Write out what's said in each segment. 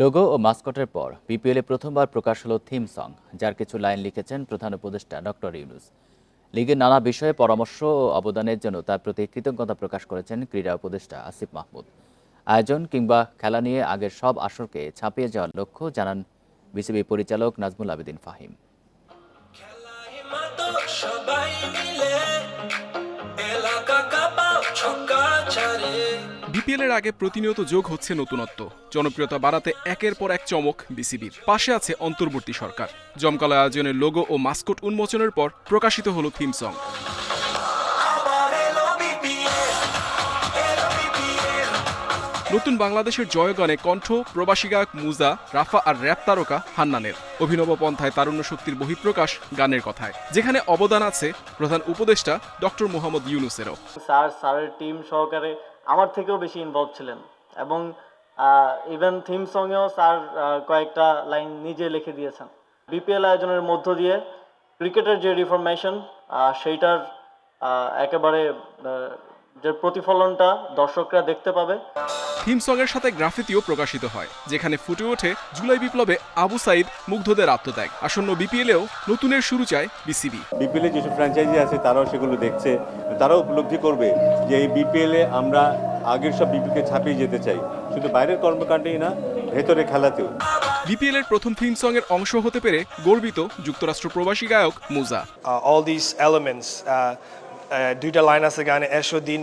Logo ও মাস্কটের পর বিপিএলে প্রথমবার প্রকাশ হলো থিম সং, যার কিছু লাইন লিখেছেন প্রধান উপদেষ্টা ডক্টর ইউনুস। লিগের নানা বিষয়ে পরামর্শ ও অবদানের জন্য তার প্রতি কৃতজ্ঞতা প্রকাশ করেছেন ক্রীড়া উপদেষ্টা আসিফ মাহমুদ। আয়োজন কিংবা খেলা নিয়ে আগের সব আসরকে ছাপিয়ে যাওয়ার লক্ষ্য জানান বিসিবি পরিচালক নাজমুল আবেদিন ফাহিম। বিপিএল এর আগে প্রতিনিয়ত যোগ হচ্ছে নতুনত্ব। জনপ্রিয়তা বাড়াতে একের পর এক চমক বিসিবির। পাশে আছে অন্তর্বর্তী সরকার। জমকালো আয়োজনের লোগো ও মাস্কট উন্মোচনের পর প্রকাশিত হলো থিম সং। নতুন বাংলাদেশের জয়গানে কণ্ঠ, প্রবাসী গায়ক মুজা, রাফা আর র্যাপ তারকা হান্নানের। অভিনব পন্থায় তারুণ্য শক্তির বহিঃপ্রকাশ গানের কথায়। যেখানে অবদান আছে প্রধান উপদেষ্টা ডক্টর মোহাম্মদ ইউনুসেরও। স্যার, স্যারের টিম সহকারে আমার থেকেও বেশি ইনভলভ ছিলেন। এবং ইভেন থিম সঙ্গেও স্যার কয়েকটা লাইন নিজে লিখে দিয়েছেন। বিপিএল আয়োজনের মধ্য দিয়ে ক্রিকেটের যে রিফরমেশন সেইটার একেবারে যে প্রতিফলনটা দর্শকরা দেখতে পাবে। থিম সঙের সাথে গ্রাফিতিও প্রকাশিত হয় যেখানে ফুটে ওঠে জুলাই বিপ্লবে আবু সাইদ মুগ্ধদের আত্মত্যাগ। আসন্ন বিপিএলেও নতুনের শুরু চায় বিসিবি। বিপিএলে যেসব ফ্র্যাঞ্চাইজি আছে তারাও সেগুলো দেখছে। তারাও উপলব্ধি করবে যে এই বিপিএলে আমরা আগের সব বিপিকে ছাপিয়ে যেতে চাই। শুধু বাইরের কর্মকাণ্ডেই না ভেতরে খেলাতেও। বিপিএল এর প্রথম থিম সং এর অংশ হতে পেরে গর্বিত যুক্তরাষ্ট্র প্রবাসী গায়ক মুজা। অল দিস uh, দুইটা লাইন আছে গানে এসো দিন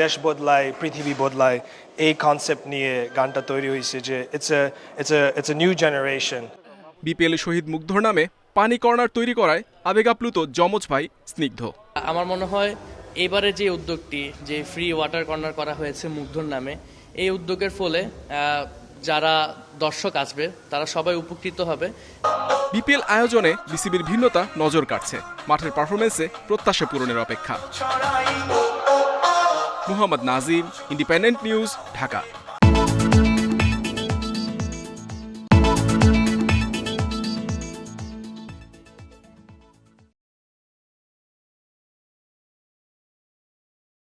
দেশ বদলায় পৃথিবী বদলায় এই কনসেপ্ট নিয়ে গানটা তৈরি হয়েছে যে it's a it's a it's a new generation BPL শহীদ মুগ্ধর নামে পানি কর্নার তৈরি করায় আবেগাপ্লুত যমজ ভাই স্নিগ্ধ। আমার মনে হয় এবারে যে উদ্যোগটি যে ফ্রি ওয়াটার কর্নার করা হয়েছে মুগ্ধর নামে এই উদ্যোগের ফলে যারা দর্শক আসবে তারা সবাই উপকৃত হবে। বিপিএল আয়োজনে বিসিবির ভিন্নতা নজর কাটছে মাঠের পারফরমেন্সে প্রত্যাশা পূরণের অপেক্ষা। Mohammad Nazim, independent news, Dhaka.